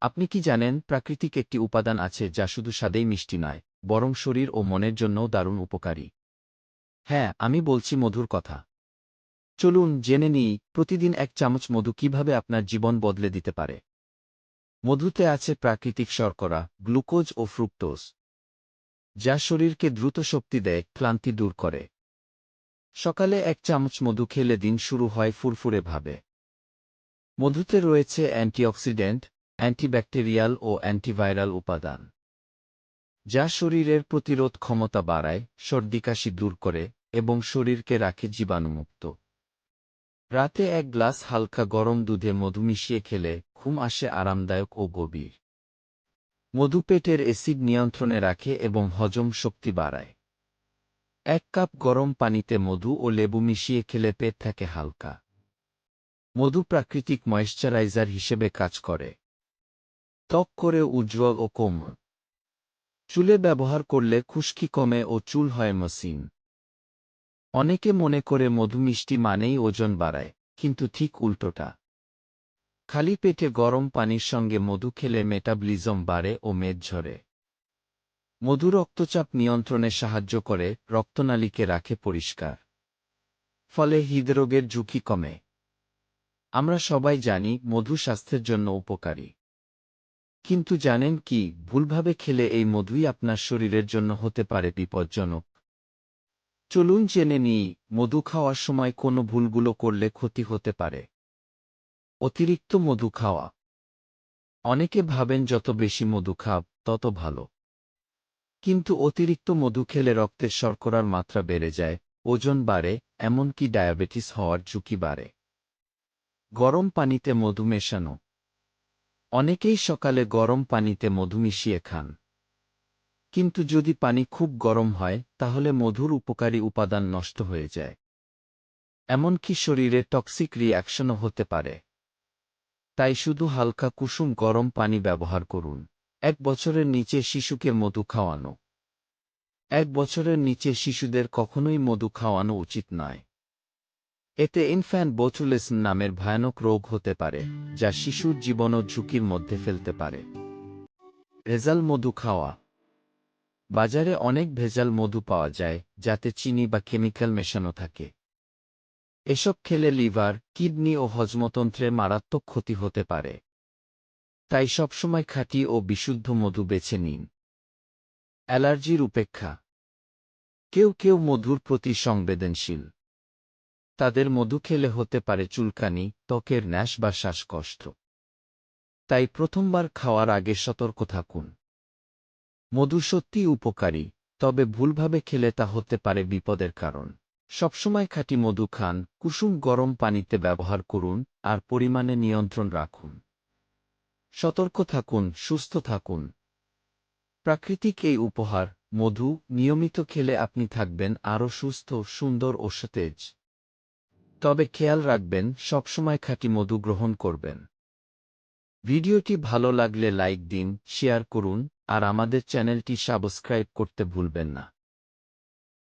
আপনি কি জানেন, প্রাকৃতিক একটি উপাদান আছে যা শুধু স্বাদেই মিষ্টি নয়, বরং শরীর ও মনের জন্যও দারুণ উপকারী। হ্যাঁ আমি বলছি মধুর কথা। চলুন জেনে নিই, প্রতিদিন এক চামচ মধু কীভাবে আপনার জীবন বদলে দিতে পারে। মধুতে আছে প্রাকৃতিক শর্করা, গ্লুকোজ ও ফ্রুক্টোজ, যা শরীরকে দ্রুত শক্তি দেয়, ক্লান্তি দূর করে। সকালে এক চামচ মধু খেলে দিন শুরু হয় ফুরফুরে ভাবে। মধুতে রয়েছে অ্যান্টিঅক্সিডেন্ট অ্যান্টিব্যাকটেরিয়াল ও অ্যান্টিভাইরাল উপাদান। যা শরীরের প্রতিরোধ ক্ষমতা বাড়ায় সর্দিকাশি দূর করে এবং শরীরকে রাখে জীবাণুমুক্ত। রাতে এক গ্লাস হালকা গরম দুধে মধু মিশিয়ে খেলে ঘুম আসে আরামদায়ক ও গভীর। মধু পেটের অ্যাসিড নিয়ন্ত্রণে রাখে এবং হজম শক্তি বাড়ায়। এক কাপ গরম পানিতে মধু ও লেবু মিশিয়ে খেলে পেট থাকে হালকা। মধু প্রাকৃতিক ময়েশ্চারাইজার হিসেবে কাজ করে। ত্বক করে উজ্জ্বল ও কোমল চুলে ব্যবহার করলে খুশকি কমে ও চুল হয় মসৃণ। অনেকে মনে করে মধু মিষ্টি মানেই ওজন বাড়ায়, কিন্তু ঠিক উল্টোটা। খালি পেটে গরম পানির সঙ্গে মধু খেলে মেটাবলিজম বাড়ে ও মেদ ঝরে। মধু রক্তচাপ নিয়ন্ত্রণে সাহায্য করে, রক্তনালীকে রাখে পরিষ্কার। ফলে হৃদরোগের ঝুঁকি কমে। আমরা সবাই জানি মধু স্বাস্থ্যের জন্য উপকারী। কিন্তু জানেন কি, ভুলভাবে খেলে এই মধুই আপনার শরীরের জন্য হতে পারে বিপজ্জনক। চলুন জেনে নিই, মধু খাওয়ার সময় কোনো ভুলগুলো করলে ক্ষতি হতে পারে। অতিরিক্ত মধু খাওয়া। অনেকে ভাবেন যত বেশি মধু খাব তত ভালো। কিন্তু অতিরিক্ত মধু খেলে রক্তের শর্করার মাত্রা বেড়ে যায়, ওজন বাড়ে, এমনকি ডায়াবেটিস হওয়ার ঝুঁকি বাড়ে। গরম পানিতে মধু মেশানো। অনেকেই সকালে গরম পানিতে মধু মিশিয়ে খান। কিন্তু যদি পানি খুব গরম হয়, তাহলে মধুর উপকারী উপাদান নষ্ট হয়ে যায়। এমনকি শরীরে টক্সিক রিঅ্যাকশনও হতে পারে। তাই শুধু হালকা কুসুম গরম পানি ব্যবহার করুন। এক বছরের নিচে শিশুকে মধু খাওয়ানো। এক বছরের নিচে শিশুদের কখনোই মধু খাওয়ানো উচিত নয়। এতে ইনফ্যান্ট বোচুলেসন নামের ভয়ানক রোগ হতে পারে, যা শিশুর জীবনও ঝুঁকির মধ্যে ফেলতে পারে। ভেজাল মধু খাওয়া। বাজারে অনেক ভেজাল মধু পাওয়া যায়, যাতে চিনি বা কেমিক্যাল মেশানো থাকে। এসব খেলে লিভার, কিডনি ও হজমতন্ত্রের মারাত্মক ক্ষতি হতে পারে। তাই সবসময় খাঁটি ও বিশুদ্ধ মধু বেছে নিন। অ্যালার্জির উপেক্ষা। কেউ কেউ মধুর প্রতি সংবেদনশীল। তাদের মধু খেলে হতে পারে চুলকানি, ত্বকের ন্যাশ বা শ্বাসকষ্ট। তাই প্রথমবার খাওয়ার আগে সতর্ক থাকুন। মধু সত্যি উপকারী, তবে ভুলভাবে খেলে তা হতে পারে বিপদের কারণ। সবসময় খাঁটি মধু খান, কুসুম গরম পানিতে ব্যবহার করুন, আর পরিমাণে নিয়ন্ত্রণ রাখুন। সতর্ক থাকুন, সুস্থ থাকুন। প্রাকৃতিক এই উপহার, মধু, নিয়মিত খেলে আপনি থাকবেন আরও সুস্থ, সুন্দর ও সতেজ। তবে খেয়াল রাখবেন, সবসময় খাঁটি মধু গ্রহণ করবেন। ভিডিওটি ভালো লাগলে লাইক দিন, শেয়ার করুন, আর আমাদের চ্যানেলটি সাবস্ক্রাইব করতে ভুলবেন না।